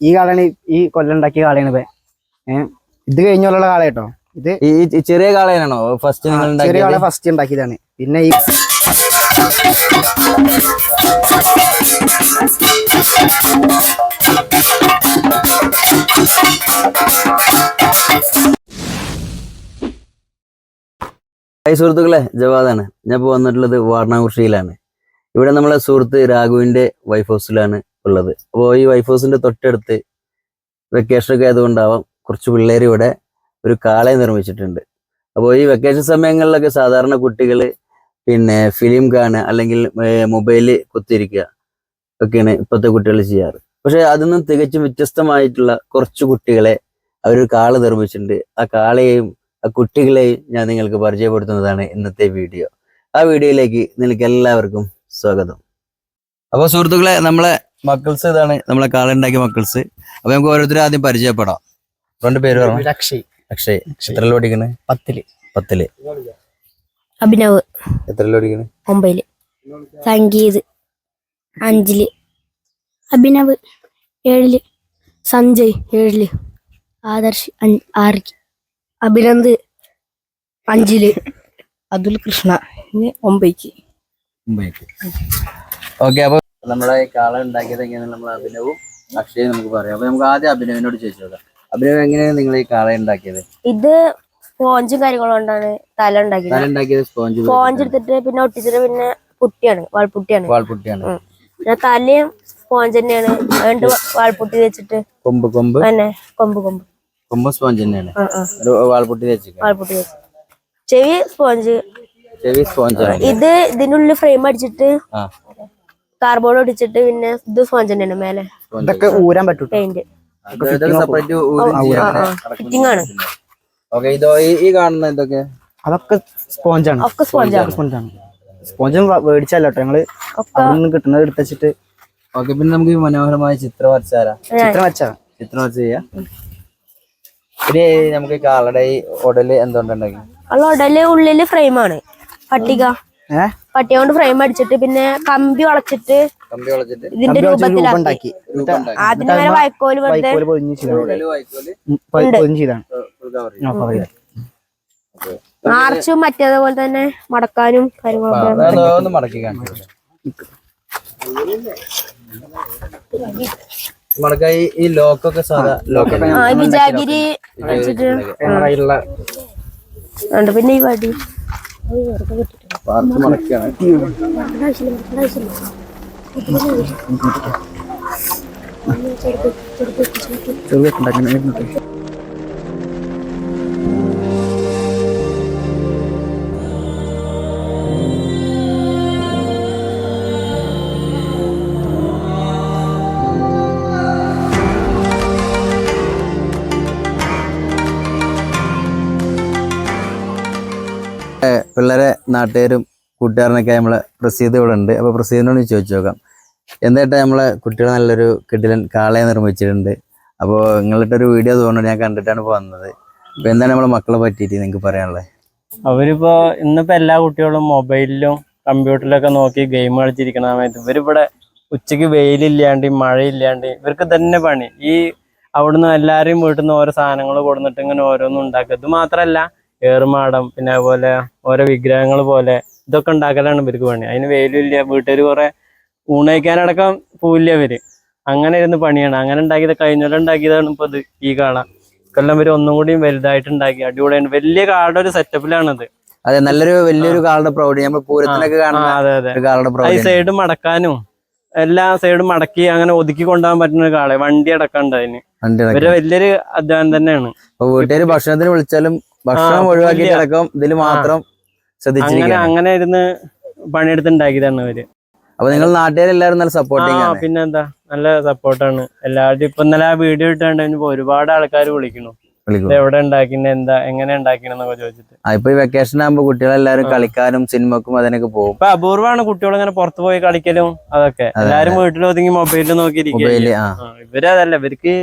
ഈ കാളയാണ് ഈ- കൊല്ലം ഉണ്ടാക്കിയ കാളയാണ് ഇപ്പൊ. ഏഹ് ഇത് കഴിഞ്ഞുള്ള കാള കേട്ടോ. ഇത് ഈ ഈ ചെറിയ കാളയാണോ ഫസ്റ്റ് നിങ്ങൾ ചെറിയ കാള ഉണ്ടാക്കിയത് ഫസ്റ്റ് ഉണ്ടാക്കിയതാണ്. പിന്നെ ഈ ഹായ് സുഹൃത്തുക്കളെ ജവാദാണ്. ഞാൻ ഇപ്പോൾ വന്നിട്ടുള്ളത് വാർണാകുഷിയിലാണ് ഇവിടെ നമ്മളെ സുഹൃത്ത് രാഘുവിന്റെ വൈഫ് ഹൗസിലാണ് ഉള്ളത്. അപ്പോൾ ഈ വൈഫ് ഹൗസിന്റെ തൊട്ടടുത്ത് വെക്കേഷൻ ഒക്കെ ആയതുകൊണ്ടാവാം കുറച്ച് പിള്ളേർ ഇവിടെ ഒരു കാളയെ നിർമ്മിച്ചിട്ടുണ്ട്. അപ്പോൾ ഈ വെക്കേഷൻ സമയങ്ങളിലൊക്കെ സാധാരണ കുട്ടികൾ പിന്നെ ഫിലിം കാണുക അല്ലെങ്കിൽ മൊബൈലിൽ കുത്തിയിരിക്കുക ഒക്കെയാണ് ഇപ്പോഴത്തെ കുട്ടികൾ ചെയ്യാറ്. പക്ഷേ അതൊന്നും തികച്ചും വ്യത്യസ്തമായിട്ടുള്ള കുറച്ച് കുട്ടികളെ അവരൊരു കാള നിർമ്മിച്ചിട്ടുണ്ട്. ആ കാളയെയും ആ കുട്ടികളെയും ഞാൻ നിങ്ങൾക്ക് പരിചയപ്പെടുത്തുന്നതാണ് ഇന്നത്തെ വീഡിയോ. ആ വീഡിയോയിലേക്ക് നിങ്ങൾക്ക് എല്ലാവർക്കും സ്വാഗതം. അപ്പോൾ സുഹൃത്തുക്കളെ നമ്മളെ മക്കൾസ് ഇതാണ് നമ്മളെ കാളുണ്ടാക്കിയ മക്കൾസ്. അപ്പൊ നമുക്ക് ഓരോരുത്തരും ആദ്യം പരിചയപ്പെടാം. രണ്ട് പേര് പറഞ്ഞു അക്ഷയ്. അക്ഷയ്. എത്രയിൽ പഠിക്കണ്? പത്തിൽ. പത്തിൽ. അഭിനവ്. എത്രയിൽ പഠിക്കണ്? ഒമ്പതിൽ. സംഗീത്. അഞ്ചിൽ. അഭിനവ്. ഏഴിൽ. സഞ്ജയ്. ഏഴിൽ. ആദർശ്. ആറിൽ അഭിനന്ദ്. അഞ്ചിൽ. അതുൽ കൃഷ്ണ ഒമ്പതിക്ക്. ഓക്കെ അപ്പൊ നമ്മളെ കാള ഉണ്ടാക്കിയത് എങ്ങനെയാണ് നമ്മൾ അഭിനവും അക്ഷയും നമുക്ക് പറയാം. അപ്പൊ നമുക്ക് ആദ്യം അഭിനവിനോട് ചോദിച്ചു നോക്കാം. അഭിനവ് എങ്ങനെയാണ് നിങ്ങൾ ഈ കാള ഉണ്ടാക്കിയത്? ഇത് സ്പോഞ്ചും കാര്യങ്ങളും കൊണ്ടാണ് തല ഉണ്ടാക്കിയത്. തല ഉണ്ടാക്കിയത് സ്പോഞ്ച് സ്പോഞ്ച് എടുത്തിട്ട് പിന്നെ ഒട്ടിച്ചിട്ട് പിന്നെ പുട്ടിയാണ് വാൾപുട്ടിയാണ്. വാൾപുട്ടിയാണ്. പിന്നെ തലയും സ്പോഞ്ച് തന്നെയാണ്. രണ്ട് വാൾപുട്ടി വെച്ചിട്ട് കൊമ്പ് കൊമ്പ്? തന്നെ കൊമ്പ് കൊമ്പ്. കൊമ്പ് സ്പോഞ്ച് തന്നെയാണ്. വാൾപുട്ടി വെച്ച് വാൾപുട്ടി വെച്ച്. ചെവി സ്പോഞ്ച് ചെവി സ്പോഞ്ച് ആണ്. ഇത് ഇതിനുള്ളിൽ ഫ്രെയിം അടിച്ചിട്ട് കാർബോർഡ് ഒടിച്ചിട്ട് പിന്നെ ഇത് സ്പോഞ്ച് തന്നെയാണ് മേലെ. ഇതൊക്കെ ഊരാൻ പറ്റും പെയിന്റ് സെപ്പറേറ്റ് ഫിറ്റിംഗ് ആണ്. ഓക്കെ ഇതോ ഈ- കാണുന്ന എന്തൊക്കെ അതൊക്കെ സ്പോഞ്ചാണ്. ഒക്കെ സ്പോഞ്ചാണ്. സ്പോഞ്ചാണ്. സ്പോഞ്ച് മേടിച്ചല്ല ഞങ്ങൾ കിട്ടുന്നത് ഓക്കെ പിന്നെ നമുക്ക് ഈ മനോഹരമായ ചിത്രം വരച്ചാലാ? ചിത്രം വെച്ചാ ചിത്രം വരച്ച് ചെയ്യാം. പിന്നെ നമുക്ക് ഉടൽ എന്തുകൊണ്ടുണ്ടാക്കി? ഉടൽ ഉള്ളിൽ ഫ്രെയിമാണ് പട്ടിക. ഏഹ് പട്ടിക കൊണ്ട് ഫ്രെയിം അടിച്ചിട്ട് പിന്നെ കമ്പി വളച്ചിട്ട് ഇതിന്റെ രൂപം രൂപത്തിലാക്കി. ആദ്യം വരെ വൈക്കോൽ വെറുതെ. ആർച്ചും മറ്റേതുപോലെ തന്നെ മടക്കാനും കാര്യങ്ങളൊക്കെ ഈ ലോക്കൊക്കെ സാധാ വിജാഗിരി വെച്ചിട്ട് പിന്നെ ഈ വടി. പാർത്ത് മടക്കാണ് ചെറുതൊക്കെ ഉണ്ടാക്കുന്നത് പിള്ളേരെ നാട്ടുകാരും കൂട്ടുകാരനൊക്കെ നമ്മൾ പ്രസീദ് ഇവിടെ ഉണ്ട്. അപ്പോൾ പ്രസീദിനോട് ചോദിച്ചു നോക്കാം. എന്തായിട്ട് നമ്മളെ കുട്ടികൾ നല്ലൊരു കിടിലൻ കാളയെ നിർമ്മിച്ചിട്ടുണ്ട്? അപ്പോൾ നിങ്ങളുടെ ഒരു വീഡിയോ തോന്നുന്നു ഞാൻ കണ്ടിട്ടാണ് ഇപ്പോൾ വന്നത്. അപ്പോൾ എന്താണ് നമ്മളെ മക്കളെ പറ്റിയിട്ട് നിങ്ങൾക്ക് പറയാനുള്ളത്? അവരിപ്പോൾ ഇന്നിപ്പോൾ എല്ലാ കുട്ടികളും മൊബൈലിലും കമ്പ്യൂട്ടറിലൊക്കെ നോക്കി ഗെയിം കളിച്ചിരിക്കുന്ന സമയത്ത് ഇവരിവിടെ ഉച്ചയ്ക്ക് വെയിലില്ലാണ്ട് മഴയില്ലാണ്ട് ഇവർക്ക് തന്നെ പണി. ഈ അവിടുന്ന് എല്ലാവരെയും വീട്ടിൽ നിന്ന് ഓരോ സാധനങ്ങൾ കൊടുന്നിട്ട് ഇങ്ങനെ ഓരോന്നും ഉണ്ടാക്കുക. ഇത് മാത്രല്ല ഏറുമാടം പിന്നെ അതുപോലെ ഓരോ വിഗ്രഹങ്ങൾ പോലെ ഇതൊക്കെ ഉണ്ടാക്കലാണ് ഇവർക്ക് പണി. അതിന് വെയിലില്ല വീട്ടുകാർ കുറെ ഊണയിക്കാനടക്കം പോവില്ല ഇവർ. അങ്ങനെ ഇരുന്ന് പണിയാണ്. അങ്ങനെ ഉണ്ടാക്കിയത് കഴിഞ്ഞൊല്ലം ഉണ്ടാക്കിയതാണ് ഇപ്പൊ ഇത് ഈ കാള. കൊല്ലം ഇവർ ഒന്നും കൂടി വലുതായിട്ട് ഉണ്ടാക്കി. അടിപൊളിയാണ്. വലിയ കാളുടെ ഒരു സെറ്റപ്പിലാണത് അതെ നല്ലൊരു വലിയൊരു കാളുടെ പ്രൗഢി. നമ്മൾ പൂരത്തിനൊക്കെ കാണുന്ന സൈഡ് മടക്കാനും എല്ലാ സൈഡും മടക്കി അങ്ങനെ ഒതുക്കി കൊണ്ടുപോകാൻ പറ്റുന്ന ഒരു കാളെ. വണ്ടി അടക്കാണ്ട് അതിന്. ഇവർ വലിയൊരു അധ്വാനം തന്നെയാണ്. വീട്ടുകാർ ഭക്ഷണത്തിന് വിളിച്ചാലും ഭക്ഷണം ഒഴിവാക്കി. അടക്കം ഇതിൽ മാത്രം അങ്ങനെ അങ്ങനെ ഇരുന്ന് പണിയെടുത്തുണ്ടാക്കിയതാണ് അവർ അപ്പൊ നിങ്ങൾ നാട്ടുകാരെല്ലാരും നല്ല സപ്പോർട്ടിങ് പിന്നെന്താ? നല്ല സപ്പോർട്ടാണ് എല്ലാവരും ഇപ്പൊ ഇന്നലെ ആ വീഡിയോ ഇട്ടാണ്ട് കഴിഞ്ഞപ്പോ ഒരുപാട് ആൾക്കാർ വിളിക്കണു. എവിടെ ഉണ്ടാക്കിന്നെ എന്താ എങ്ങനെ ഉണ്ടാക്കിണെന്നൊക്കെ ചോദിച്ചിട്ട്. ആ, ഇപ്പൊ ഈ വെക്കേഷൻ ആകുമ്പോ കുട്ടികളെല്ലാരും കളിക്കാനും സിനിമക്കും അതിനൊക്കെ പോകും. ഇപ്പൊ അപൂർവമാണ് കുട്ടികൾ ഇങ്ങനെ പുറത്തു പോയി കളിക്കലും അതൊക്കെ. എല്ലാരും വീട്ടിൽ ഒതുങ്ങി മൊബൈലിൽ നോക്കിയിരിക്കും ഇവരതല്ല ഇവർക്ക്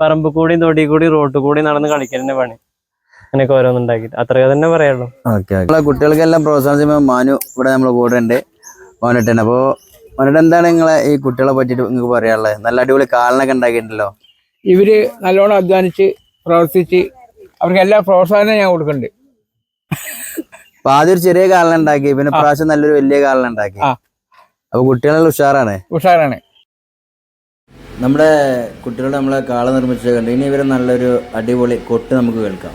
പറമ്പ് കൂടി തൊടി കൂടി റോട്ട് കൂടി നടന്ന് കളിക്കലിന്റെ പണി. അങ്ങനെയൊക്കെ ഓരോന്നുണ്ടാക്കി. അത്രയൊക്കെ തന്നെ പറയുള്ളൂ നമ്മളെ കുട്ടികൾക്കെല്ലാം പ്രോത്സാഹിപ്പിക്കുമ്പോൾ മാനു ഇവിടെ നമ്മൾ കൂടെ ഉണ്ട് മോനട്ടൻ അപ്പോൾ മോനട്ടൻ എന്താണ് നിങ്ങളെ ഈ കുട്ടികളെ പറ്റിട്ട് നിങ്ങൾക്ക് പറയാനുള്ളത്? നല്ല അടിപൊളി കാലിനൊക്കെ ഉണ്ടാക്കിയിട്ടുണ്ടല്ലോ. ഇവർ നല്ലോണം അധ്വാനിച്ച് പ്രവർത്തിച്ച് അവർക്ക് എല്ലാ പ്രോത്സാഹനം ഞാൻ കൊടുക്കുന്നുണ്ട്. അപ്പൊ ആദ്യം ഒരു ചെറിയ കാലം ഉണ്ടാക്കി പിന്നെ പ്രാവശ്യം നല്ലൊരു വലിയ കാലം ഉണ്ടാക്കി. അപ്പൊ കുട്ടികളെല്ലാം ഉഷാറാണ്? ഉഷാറാണ്. നമ്മുടെ കുട്ടികളുടെ നമ്മളെ കാള നിർമ്മിച്ചത് കണ്ട്. ഇനി ഇവരെ നല്ലൊരു അടിപൊളി കൊട്ട് നമുക്ക് കേൾക്കാം.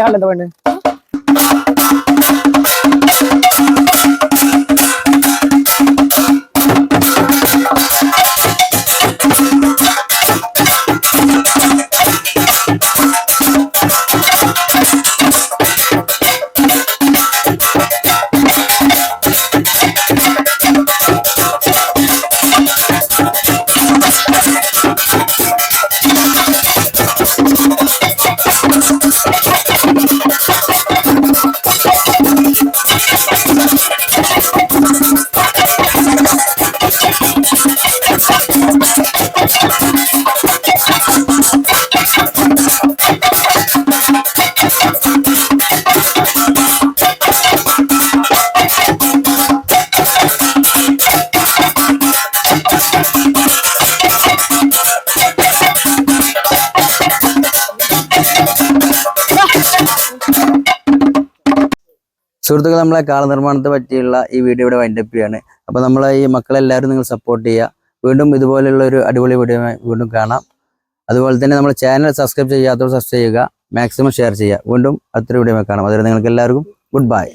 కాళ్ళు ఎంతవండి സുഹൃത്തുക്കൾ നമ്മളെ കാല നിർമ്മാണത്തെ പറ്റിയുള്ള ഈ വീഡിയോ ഇവിടെ വൈൻഡപ്പ് ചെയ്യാണ്. അപ്പോൾ നമ്മളെ ഈ മക്കളെല്ലാവരും നിങ്ങൾ സപ്പോർട്ട് ചെയ്യുക. വീണ്ടും ഇതുപോലെയുള്ള ഒരു അടിപൊളി വീഡിയോ വീണ്ടും കാണാം. അതുപോലെ തന്നെ നമ്മൾ ചാനൽ സബ്സ്ക്രൈബ് ചെയ്യാത്തവർ സബ്സ്ക്രൈബ് ചെയ്യുക. മാക്സിമം ഷെയർ ചെയ്യുക. വീണ്ടും അത്ര വീഡിയോ കാണാം. അതുവരെ നിങ്ങൾക്ക് എല്ലാവർക്കും ഗുഡ് ബൈ